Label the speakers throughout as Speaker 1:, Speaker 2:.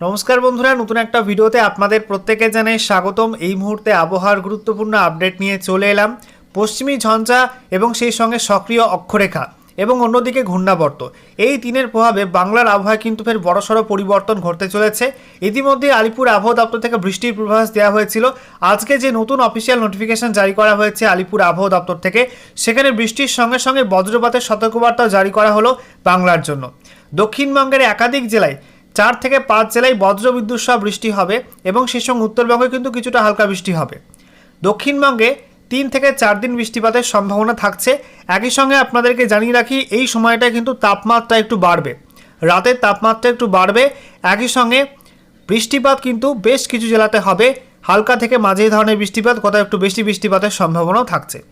Speaker 1: নমস্কার বন্ধুরা, নতুন একটা ভিডিওতে আপনাদের প্রত্যেকে জানাই স্বাগতম। এই মুহূর্তে আবহাওয়ার গুরুত্বপূর্ণ আপডেট নিয়ে চলে এলাম। পশ্চিমী ঝঞ্ঝা এবং সেই সঙ্গে সক্রিয় অক্ষরেখা এবং অন্যদিকে ঘূর্ণাবর্ত। এই তিনের প্রভাবে বাংলার আবহাওয়া কিন্তু ফের বড়সড় পরিবর্তন ঘটতে চলেছে। ইতিমধ্যে আলিপুর আবহাওয়া দপ্তর থেকে বৃষ্টির পূর্বাভাস দেওয়া হয়েছিল। আজকে যে নতুন অফিসিয়াল নোটিফিকেশন জারি করা হয়েছে আলিপুর আবহাওয়া দপ্তর থেকে, সেখানে বৃষ্টির সঙ্গে সঙ্গে বজ্রপাতের সতর্কবার্তাও জারি করা হলো বাংলার জন্য। দক্ষিণবঙ্গের একাধিক জেলায় চার থেকে পাঁচ জেলায় বজ্রবিদ্যুৎ সহ বৃষ্টি হবে এবং সেই সঙ্গে উত্তরবঙ্গে কিন্তু কিছুটা হালকা বৃষ্টি হবে। দক্ষিণবঙ্গে তিন থেকে চার দিন বৃষ্টিপাতের সম্ভাবনা থাকছে। একই সঙ্গে আপনাদেরকে জানিয়ে রাখি, এই সময়টায় কিন্তু তাপমাত্রা একটু বাড়বে। রাতের তাপমাত্রা একটু বাড়বে। একই সঙ্গে বৃষ্টিপাত কিন্তু বেশ কিছু জেলাতে হবে। হালকা থেকে মাঝে ধরনের বৃষ্টিপাত, কোথাও একটু বেশি বৃষ্টিপাতের সম্ভাবনাও থাকছে।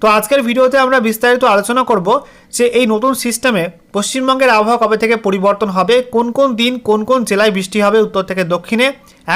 Speaker 1: তো আজকের ভিডিওতে আমরা বিস্তারিত আলোচনা করব যে এই নতুন সিস্টেমে পশ্চিমবঙ্গের আবহাওয়া কবে থেকে পরিবর্তন হবে, কোন কোন দিন কোন কোন জেলায় বৃষ্টি হবে, উত্তর থেকে দক্ষিণে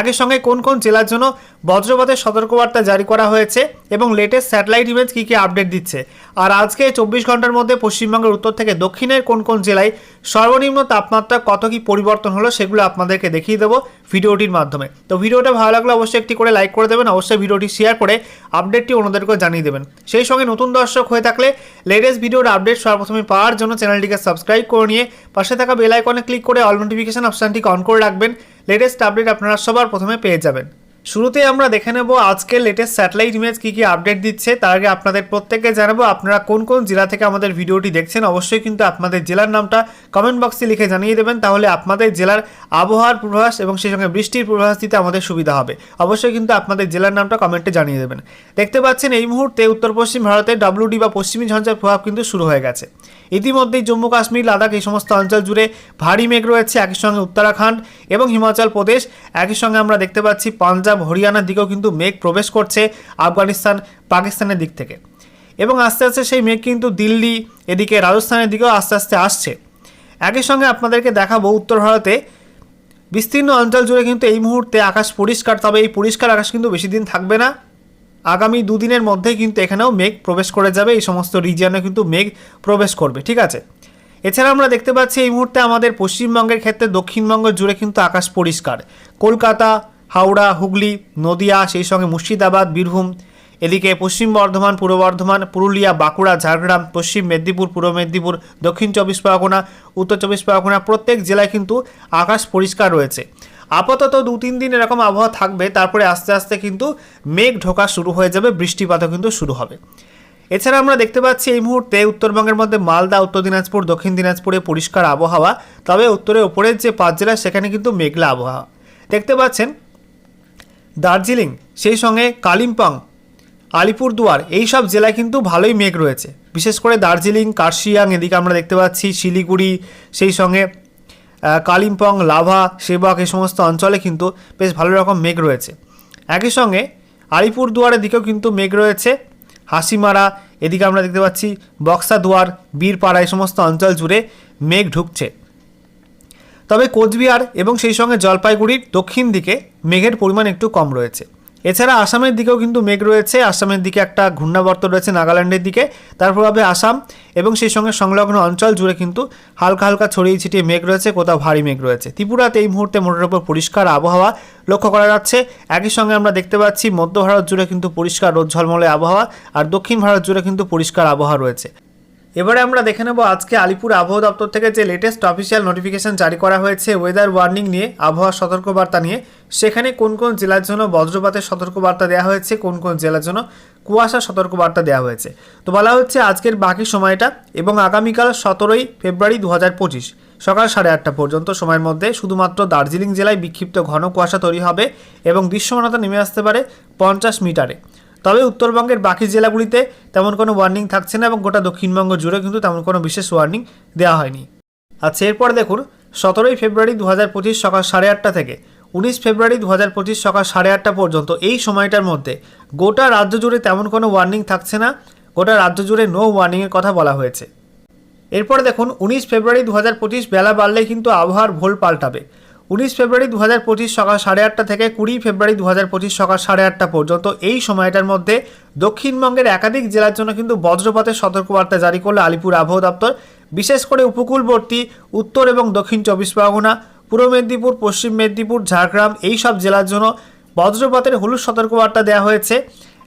Speaker 1: একই সঙ্গে কোন কোন জেলার জন্য বজ্রপাতের সতর্কবার্তা জারি করা হয়েছে এবং লেটেস্ট স্যাটেলাইট ইমেজ কী কী আপডেট দিচ্ছে? আর আজকে চব্বিশ ঘণ্টার মধ্যে পশ্চিমবঙ্গের উত্তর থেকে দক্ষিণের কোন কোন জেলায় সর্বনিম্ন তাপমাত্রা কত কী পরিবর্তন হলো সেগুলো আপনাদেরকে দেখিয়ে দেবো ভিডিওটির মাধ্যমে। তো ভিডিওটা ভালো লাগলে অবশ্যই একটি করে লাইক করে দেবেন, অবশ্যই ভিডিওটি শেয়ার করে আপডেটটি অন্যদেরকেও জানিয়ে দেবেন। সেই সঙ্গে নতুন দর্শক হয়ে থাকলে লেটেস্ট ভিডিওর আপডেট সর্বপ্রথমে পাওয়ার জন্য চ্যানেলটিকে সাবস্ক্রাইব করে নিয়ে পাশে থাকা বেল আইকনে ক্লিক করে অল নোটিফিকেশন অপশানটিকে অন করে রাখবেন। লেটেস্ট আপডেট আপনারা সবার প্রথমে পেয়ে যাবেন। শুরুতে আমরা দেখে নেব আজকের লেটেস্ট স্যাটেলাইট ইমেজ কী কী আপডেট দিচ্ছে। তার আগে আপনাদের প্রত্যেককে জানাব, আপনারা কোন কোন জেলা থেকে আমাদের ভিডিওটি দেখছেন, অবশ্যই কিন্তু আপনাদের জেলার নামটা কমেন্ট বক্সে লিখে জানিয়ে দেবেন, তাহলে আপনাদের জেলার আবহাওয়ার পূর্বাভাস এবং সেই সঙ্গে বৃষ্টির পূর্বাভাস দিতে আমাদের সুবিধা হবে। অবশ্যই কিন্তু আপনাদের জেলার নামটা কমেন্টে জানিয়ে দেবেন। দেখতে পাচ্ছেন, এই মুহূর্তে উত্তর পশ্চিম ভারতে ডাব্লিউডি বা পশ্চিমী ঝঞ্ঝার প্রভাব কিন্তু শুরু হয়ে গেছে। ইতিমধ্যেই জম্মু কাশ্মীর, লাদাখ, এই সমস্ত অঞ্চল জুড়ে ভারী মেঘ রয়েছে, একই সঙ্গে উত্তরাখণ্ড এবং হিমাচল প্রদেশ। একই সঙ্গে আমরা দেখতে পাচ্ছি পাঞ্জাব হরিয়ানার দিকেও কিন্তু মেঘ প্রবেশ করছে আফগানিস্তান, পাকিস্তানের দিক থেকে। এবং আস্তে আস্তে সেই মেঘ কিন্তু দিল্লি, এদিকে রাজস্থানের দিকেও আস্তে আস্তে আসছে। একই সঙ্গে আপনাদেরকে দেখাবো উত্তর ভারতে, বিস্তীর্ণ অঞ্চল জুড়ে কিন্তু এই মুহূর্তে আকাশ পরিষ্কার, তবে এই পরিষ্কার আকাশ কিন্তু বেশি দিন থাকবে না। আগামী দুদিনের মধ্যেই কিন্তু এখানেও মেঘ প্রবেশ করে যাবে, এই সমস্ত রিজিয়নে কিন্তু মেঘ প্রবেশ করবে, ঠিক আছে? এছাড়া আমরা দেখতে পাচ্ছি এই মুহূর্তে আমাদের পশ্চিমবঙ্গের ক্ষেত্রে দক্ষিণবঙ্গ জুড়ে কিন্তু আকাশ পরিষ্কার। কলকাতা হাওড়া, হুগলি, নদিয়া, সেই সঙ্গে মুর্শিদাবাদ, বীরভূম। এদিকে পশ্চিম বর্ধমান, পূর্ব বর্ধমান, পুরুলিয়া, বাঁকুড়া, ঝাড়গ্রাম, পশ্চিম মেদিনীপুর, পূর্ব মেদিনীপুর, দক্ষিণ চব্বিশ পরগনা, উত্তর চব্বিশ পরগনা, প্রত্যেক জেলায় কিন্তু আকাশ পরিষ্কার রয়েছে। আপাতত দু তিন দিন এরকম আবহাওয়া থাকবে, তারপরে আস্তে আস্তে কিন্তু মেঘ ঢোকা শুরু হয়ে যাবে, বৃষ্টিপাতও কিন্তু শুরু হবে। এছাড়া আমরা দেখতে পাচ্ছি এই মুহূর্তে উত্তরবঙ্গের মধ্যে মালদা, উত্তর দিনাজপুর, দক্ষিণ দিনাজপুরে পরিষ্কার আবহাওয়া। তবে উত্তরের ওপরের যে পাঁচ জেলা, সেখানে কিন্তু মেঘলা আবহাওয়া। দেখতে পাচ্ছেন দার্জিলিং, সেই সঙ্গে কালিম্পং, আলিপুরদুয়ার, এই সব জেলায় কিন্তু ভালোই মেঘ রয়েছে। বিশেষ করে দার্জিলিং, কার্শিয়াং, এদিকে আমরা দেখতে পাচ্ছি শিলিগুড়ি, সেই সঙ্গে কালিম্পং, লাভা, সেবক, এই সমস্ত অঞ্চলে কিন্তু বেশ ভালো রকম মেঘ রয়েছে। একই সঙ্গে আলিপুরদুয়ারের দিকেও কিন্তু মেঘ রয়েছে। হাসিমারা, এদিকে আমরা দেখতে পাচ্ছি বক্সাদুয়ার, বীরপাড়া, এই সমস্ত অঞ্চল জুড়ে মেঘ ঢুকছে। তবে কোচবিহার এবং সেই সঙ্গে জলপাইগুড়ির দক্ষিণ দিকে মেঘের পরিমাণ একটু কম রয়েছে। এছাড়া আসামের দিকেও কিন্তু মেঘ রয়েছে। আসামের দিকে একটা ঘূর্ণাবর্ত রয়েছে নাগাল্যান্ডের দিকে। তার প্রভাবে আসাম এবং সেই সঙ্গে সংলগ্ন অঞ্চল জুড়ে কিন্তু হালকা হালকা ছড়িয়ে ছিটিয়ে মেঘ রয়েছে, কোথাও ভারী মেঘ রয়েছে। ত্রিপুরাতে এই মুহূর্তে মোটের ওপর পরিষ্কার আবহাওয়া লক্ষ্য করা যাচ্ছে। একই সঙ্গে আমরা দেখতে পাচ্ছি, মধ্য ভারত জুড়ে কিন্তু পরিষ্কার রোদ ঝলমলে আবহাওয়া আর দক্ষিণ ভারত জুড়ে কিন্তু পরিষ্কার আবহাওয়া রয়েছে। এবারে আমরা দেখে নেব আজকে আলিপুর আবহাওয়া দপ্তর থেকে যে লেটেস্ট অফিসিয়াল নোটিফিকেশন জারি করা হয়েছে ওয়েদার ওয়ার্নিং নিয়ে, আবহাওয়া সতর্কবার্তা নিয়ে। সেখানে কোন কোন জেলার জন্য বজ্রপাতের সতর্কবার্তা দেওয়া হয়েছে, কোন কোন জেলার জন্য কুয়াশা সতর্কবার্তা দেওয়া হয়েছে। তো বলা হচ্ছে আজকের বাকি সময়টা এবং আগামীকাল সতেরোই ফেব্রুয়ারি দু হাজার পঁচিশ, সকাল সাড়ে আটটা পর্যন্ত সময়ের মধ্যে শুধুমাত্র দার্জিলিং জেলায় বিক্ষিপ্ত ঘন কুয়াশা তৈরি হবে এবং দৃশ্যমানতা নেমে আসতে পারে পঞ্চাশ মিটারে। তবে উত্তরবঙ্গের বাকি জেলাগুলিতে তেমন কোনো ওয়ার্নিং থাকছে না এবং গোটা দক্ষিণবঙ্গ জুড়ে কিন্তু তেমন কোনো বিশেষ ওয়ার্নিং দেওয়া হয়নি। আচ্ছা এরপর দেখুন, সতেরোই ফেব্রুয়ারি দু হাজার পঁচিশ সকাল সাড়ে আটটা থেকে উনিশ ফেব্রুয়ারি দু হাজার পঁচিশ সকাল সাড়ে আটটা পর্যন্ত এই সময়টার মধ্যে গোটা রাজ্য জুড়ে তেমন কোনো ওয়ার্নিং থাকছে না, গোটা রাজ্য জুড়ে নো ওয়ার্নিংয়ের কথা বলা হয়েছে। এরপর দেখুন, উনিশ ফেব্রুয়ারি দু হাজার পঁচিশ বেলা বাড়লেই কিন্তু আবহাওয়ার ভোল পাল্টাবে। উনিশ ফেব্রুয়ারি দু হাজার পঁচিশ সকাল সাড়ে আটটা থেকে কুড়ি ফেব্রুয়ারি দু হাজার পঁচিশ সকাল সাড়ে আটটা পর্যন্ত এই সময়টার মধ্যে দক্ষিণবঙ্গের একাধিক জেলার জন্য কিন্তু বজ্রপাতের সতর্কবার্তা জারি করল আলিপুর আবহাওয়া দপ্তর। বিশেষ করে উপকূলবর্তী, উত্তর এবং দক্ষিণ চব্বিশ পরগনা, পূর্ব মেদিনীপুর, পশ্চিম মেদিনীপুর, ঝাড়গ্রাম এই সব জেলার জন্য বজ্রপাতের হলুদ সতর্কবার্তা দেওয়া হয়েছে।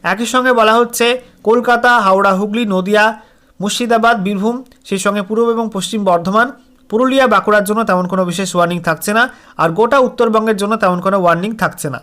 Speaker 1: একই সঙ্গে বলা হচ্ছে, কলকাতা, হাওড়া, হুগলি, নদিয়া, মুর্শিদাবাদ, বীরভূম, সেই সঙ্গে পূর্ব এবং পশ্চিম বর্ধমান পুরুলিয়া বাঁকুড়ার জন্য তেমন কোনো বিশেষ ওয়ার্নিং থাকছে না, আর গোটা উত্তরবঙ্গের জন্য তেমন কোনো ওয়ার্নিং থাকছে না।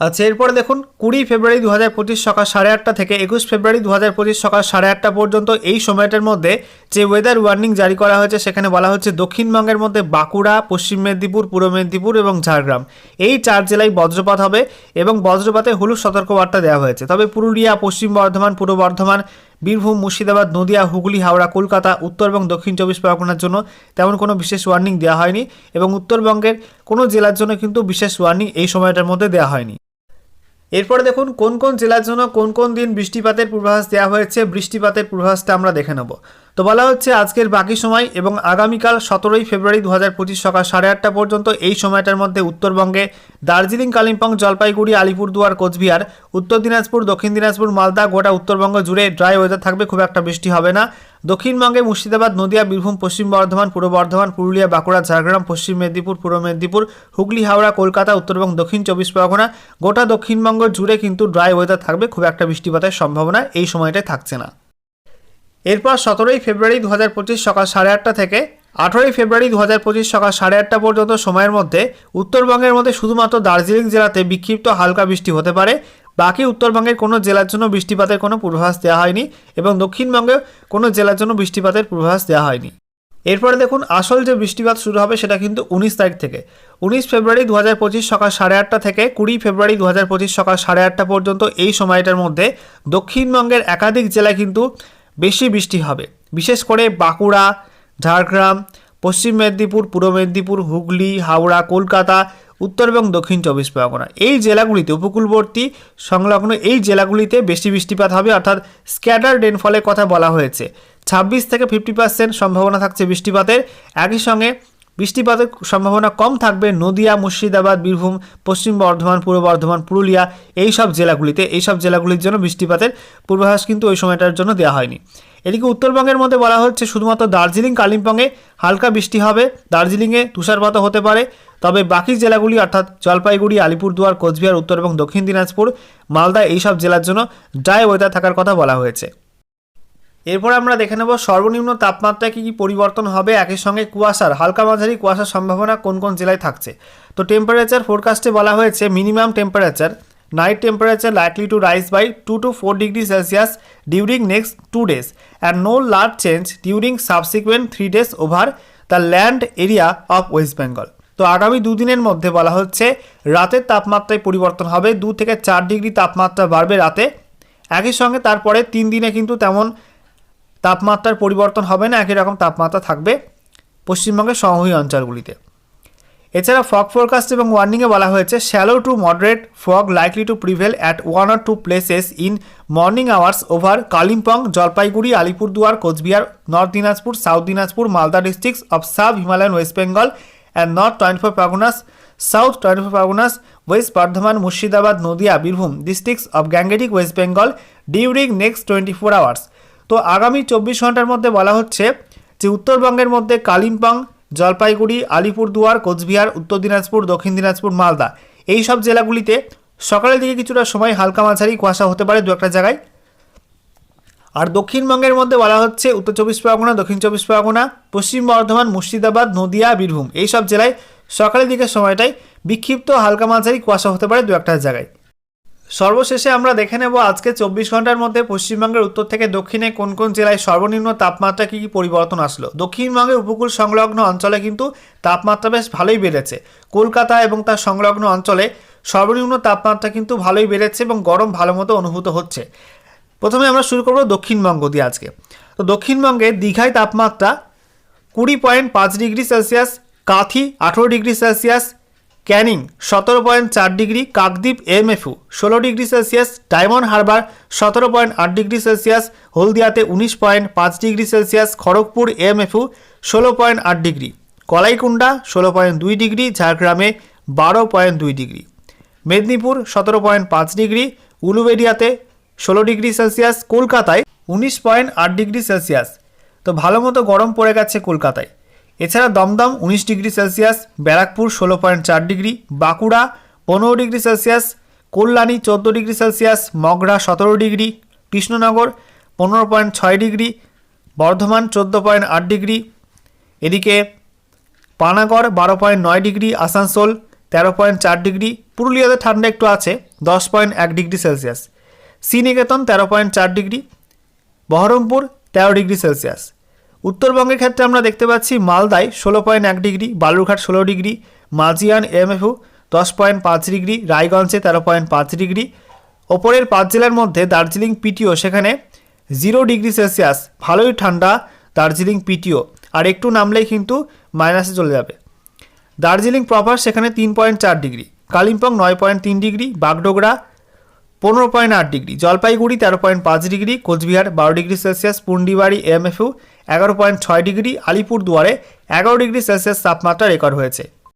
Speaker 1: আচ্ছা এরপরে দেখুন, কুড়ি ফেব্রুয়ারি দু হাজার পঁচিশ সকাল সাড়ে আটটা থেকে একুশ ফেব্রুয়ারি দু হাজার পঁচিশ সকাল সাড়ে আটটা পর্যন্ত এই সময়টার মধ্যে যে ওয়েদার ওয়ার্নিং জারি করা হয়েছে, সেখানে বলা হচ্ছে দক্ষিণবঙ্গের মধ্যে বাঁকুড়া, পশ্চিম মেদিনীপুর, পূর্ব মেদিনীপুর এবং ঝাড়গ্রাম। এই চার জেলায় বজ্রপাত হবে এবং বজ্রপাতে হলুদ সতর্কবার্তা দেওয়া হয়েছে। তবে পুরুলিয়া, পশ্চিম বর্ধমান, পূর্ব বর্ধমান বীরভূম, মুর্শিদাবাদ, নদিয়া, হুগলি, হাওড়া, কলকাতা, উত্তর এবং দক্ষিণ চব্বিশ পরগনার জন্য তেমন কোনো বিশেষ ওয়ার্নিং দেওয়া হয়নি এবং উত্তরবঙ্গের কোনো জেলার জন্য কিন্তু বিশেষ ওয়ার্নিং এই সময়টার মধ্যে দেওয়া হয়নি। এরপরে দেখুন, কোন কোন জেলার জন্য কোন কোন দিন বৃষ্টিপাতের পূর্বাভাস দেওয়া হয়েছে, বৃষ্টিপাতের পূর্বাভাসটা আমরা দেখে নেব। তো বলা হচ্ছে আজকের বাকি সময় এবং আগামীকাল সতেরোই ফেব্রুয়ারি দু হাজার পঁচিশ সকাল সাড়ে আটটা পর্যন্ত এই সময়টার মধ্যে উত্তরবঙ্গে দার্জিলিং, কালিম্পং, জলপাইগুড়ি, আলিপুরদুয়ার, কোচবিহার, উত্তর দিনাজপুর, দক্ষিণ দিনাজপুর, মালদা, গোটা উত্তরবঙ্গ জুড়ে ড্রাই ওয়েদার থাকবে, খুব একটা বৃষ্টি হবে না। দক্ষিণবঙ্গে মুর্শিদাবাদ, নদিয়া, বীরভূম, পশ্চিম বর্ধমান, পূর্ব বর্ধমান, পুরুলিয়া, বাঁকুড়া, ঝাড়গ্রাম, পশ্চিম মেদিনীপুর, পূর্ব মেদিনীপুর, হুগলি, হাওড়া, কলকাতা, উত্তর এবং দক্ষিণ চব্বিশ পরগনা। গোটা দক্ষিণবঙ্গ জুড়ে কিন্তু ড্রাই ওয়েদার থাকবে, খুব একটা বৃষ্টিপাতের সম্ভাবনা এই সময়টায় থাকছে না। এরপর সতেরোই ফেব্রুয়ারি দু হাজার পঁচিশ সকাল সাড়ে আটটা থেকে আঠেরোই ফেব্রুয়ারি দু হাজার পঁচিশ সকাল সাড়ে আটটা পর্যন্ত সময়ের মধ্যে উত্তরবঙ্গের মধ্যে শুধুমাত্র দার্জিলিং জেলাতে বিক্ষিপ্ত হালকা বৃষ্টি হতে পারে। বাকি উত্তরবঙ্গের কোনো জেলার জন্য বৃষ্টিপাতের কোনো পূর্বাভাস দেওয়া হয়নি এবং দক্ষিণবঙ্গে কোনো জেলার জন্য বৃষ্টিপাতের পূর্বাভাস দেওয়া হয়নি। এরপরে দেখুন, আসল যে বৃষ্টিপাত শুরু হবে সেটা কিন্তু উনিশ তারিখ থেকে। উনিশ ফেব্রুয়ারি দু হাজার পঁচিশ সকাল সাড়ে আটটা থেকে কুড়ি ফেব্রুয়ারি দু হাজার পঁচিশ সকাল সাড়ে আটটা পর্যন্ত এই সময়টার মধ্যে দক্ষিণবঙ্গের একাধিক জেলায় কিন্তু বেশি বৃষ্টি হবে। বিশেষ করে বাঁকুড়া, ঝাড়গ্রাম, পশ্চিম মেদিনীপুর, পূর্ব মেদিনীপুর, হুগলি, হাওড়া, কলকাতা উত্তর এবং দক্ষিণ চব্বিশ পরগনা। এই জেলাগুলিতে উপকূলবর্তী সংলগ্ন এই জেলাগুলিতে বেশি বৃষ্টিপাত হবে, অর্থাৎ স্ক্যাটার রেনফলের কথা বলা হয়েছে। ছাব্বিশ থেকে ফিফটি পার্সেন্ট সম্ভাবনা থাকছে বৃষ্টিপাতের। একই সঙ্গে বৃষ্টিপাতের সম্ভাবনা কম থাকবে নদিয়া, মুর্শিদাবাদ, বীরভূম, পশ্চিম বর্ধমান, পূর্ব বর্ধমান, পুরুলিয়া, এই সব জেলাগুলিতে। এই সব জেলাগুলির জন্য বৃষ্টিপাতের পূর্বাভাস কিন্তু ওই সময়টার জন্য দেওয়া হয়নি। এদিকে উত্তরবঙ্গের মধ্যে বলা হচ্ছে, শুধুমাত্র দার্জিলিং, কালিম্পংয়ে হালকা বৃষ্টি হবে। দার্জিলিংয়ে তুষারপাত হতে পারে। তবে বাকি জেলাগুলি অর্থাৎ জলপাইগুড়ি, আলিপুরদুয়ার, কোচবিহার, উত্তর এবং দক্ষিণ দিনাজপুর মালদা এইসব জেলার জন্য ড্রাই ওয়েদার থাকার কথা বলা হয়েছে। এরপর আমরা দেখে নেব সর্বনিম্ন তাপমাত্রায় কী কী পরিবর্তন হবে, একই সঙ্গে কুয়াশার, হালকা মাঝারি কুয়াশার সম্ভাবনা কোন কোন জেলায় থাকছে। তো টেম্পারেচার ফোরকাস্টে বলা হয়েছে minimum temperature night temperature likely to rise by two to four degree Celsius during next two days and no large change during subsequent three days over the land area of West Bengal তো আগামী দুদিনের মধ্যে বলা হচ্ছে রাতের তাপমাত্রায় পরিবর্তন হবে। দু থেকে চার ডিগ্রি তাপমাত্রা বাড়বে রাতে। একই সঙ্গে তারপরে তিন দিনে কিন্তু তেমন তাপমাত্রার পরিবর্তন হবে না, একই রকম তাপমাত্রা থাকবে পশ্চিমবঙ্গের সমভূমি অঞ্চলগুলিতে। এছাড়া ফগ ফোরকাস্ট এবং ওয়ার্নিংয়ে বলা হয়েছে, shallow to moderate fog likely to prevail at one or two places in morning hours over Kalimpong, Jalpaiguri, Alipurduar, Cooch Behar, North Dinajpur, South Dinajpur, Malda districts of sub Himalayan West Bengal and North twenty four Parganas South twenty four Parganas West Bardhaman Murshidabad Nadia Birbhum districts of Gangetic West Bengal during next twenty four hours তো আগামী চব্বিশ ঘণ্টার মধ্যে বলা হচ্ছে যে উত্তরবঙ্গের মধ্যে কালিম্পং, জলপাইগুড়ি, আলিপুরদুয়ার, কোচবিহার, উত্তর দিনাজপুর, দক্ষিণ দিনাজপুর, মালদা। এই সব জেলাগুলিতে সকালের দিকে কিছুটা সময় হালকা মাঝারি কুয়াশা হতে পারে দু একটা জায়গায়। আর দক্ষিণবঙ্গের মধ্যে বলা হচ্ছে উত্তর চব্বিশ পরগনা, দক্ষিণ চব্বিশ পরগনা, পশ্চিম বর্ধমান, মুর্শিদাবাদ, নদিয়া, বীরভূম। এই সব জেলায় সকালের দিকের সময়টাই বিক্ষিপ্ত হালকা মাঝারি কুয়াশা হতে পারে দু একটা জায়গায়। সর্বশেষে আমরা দেখে নেব আজকে চব্বিশ ঘণ্টার মধ্যে পশ্চিমবঙ্গের উত্তর থেকে দক্ষিণে কোন কোন জেলায় সর্বনিম্ন তাপমাত্রা কী কী পরিবর্তন আসলো। দক্ষিণবঙ্গের উপকূল সংলগ্ন অঞ্চলে কিন্তু তাপমাত্রা বেশ ভালোই বেড়েছে। কলকাতা এবং তার সংলগ্ন অঞ্চলে সর্বনিম্ন তাপমাত্রা কিন্তু ভালোই বেড়েছে এবং গরম ভালো মতো অনুভূত হচ্ছে। প্রথমে আমরা শুরু করব দক্ষিণবঙ্গ দিয়ে আজকে। তো দক্ষিণবঙ্গে দীঘায় তাপমাত্রা কুড়ি পয়েন্ট পাঁচ ডিগ্রি সেলসিয়াস, কাথি আঠেরো ডিগ্রি সেলসিয়াস, ক্যানিং সতেরো পয়েন্ট চার ডিগ্রি, কাকদ্বীপ এমএফউ ষোলো ডিগ্রি সেলসিয়াস, ডায়মন্ড হারবার সতেরো পয়েন্ট আট ডিগ্রি সেলসিয়াস, হলদিয়াতে উনিশ পয়েন্ট পাঁচ ডিগ্রি সেলসিয়াস, খড়গপুর এমএফউ ষোলো পয়েন্ট আট ডিগ্রি কলাইকুণ্ডা ষোলো পয়েন্ট দুই ডিগ্রি, ঝাড়গ্রামে বারো পয়েন্ট দুই ডিগ্রি, মেদিনীপুর সতেরো পয়েন্ট পাঁচ ডিগ্রি, উলুবেড়িয়াতে ষোলো ডিগ্রি সেলসিয়াস কলকাতায়, উনিশ পয়েন্ট আট ডিগ্রি সেলসিয়াস। তো ভালো মতো গরম পড়ে গেছে কলকাতায়। এছাড়া দমদম, উনিশ ডিগ্রি সেলসিয়াস, ব্যারাকপুর, ষোলো পয়েন্ট চার ডিগ্রি, বাঁকুড়া, পনেরো ডিগ্রি সেলসিয়াস, কল্যাণী, চোদ্দ ডিগ্রি সেলসিয়াস, মগরা, সতেরো ডিগ্রি, কৃষ্ণনগর, পনেরো পয়েন্ট ছয় ডিগ্রি, বর্ধমান, চোদ্দ পয়েন্ট আট ডিগ্রি, এদিকে পানাগড়, বারো পয়েন্ট নয় ডিগ্রি, আসানসোল, তেরো পয়েন্ট চার ডিগ্রি, পুরুলিয়াতে ঠান্ডা একটু আছে, দশ পয়েন্ট এক ডিগ্রি সেলসিয়াস। শ্রীনিকেতন তেরো পয়েন্ট চার ডিগ্রি, বহরমপুর তেরো ডিগ্রি সেলসিয়াস। উত্তরবঙ্গের ক্ষেত্রে আমরা দেখতে পাচ্ছি মালদায় ষোলো পয়েন্ট এক ডিগ্রি, বালুরঘাট ষোলো ডিগ্রি মাজিয়ান এমএফউ দশ পয়েন্ট পাঁচ ডিগ্রি, রায়গঞ্জে তেরো পয়েন্ট পাঁচ ডিগ্রি। ওপরের পাঁচ জেলার মধ্যে দার্জিলিং পিটিও সেখানে জিরো ডিগ্রি সেলসিয়াস। ভালোই ঠান্ডা দার্জিলিং পিটিও। আর একটু নামলেই কিন্তু মাইনাসে চলে যাবে। দার্জিলিং প্রপার সেখানে তিন পয়েন্ট চার ডিগ্রি, কালিম্পং নয় পয়েন্ট তিন ডিগ্রি, বাগডোগরা পনেরো পয়েন্ট আট ডিগ্রি, জলপাইগুড়ি তেরো পয়েন্ট পাঁচ ডিগ্রি, কোচবিহার বারো ডিগ্রি সেলসিয়াস, পুন্ডিবাড়ি এমএফইউ এগারো পয়েন্ট ছয় ডিগ্রি, আলিপুরদুয়ারে এগারো ডিগ্রি সেলসিয়াস তাপমাত্রা রেকর্ড হয়েছে।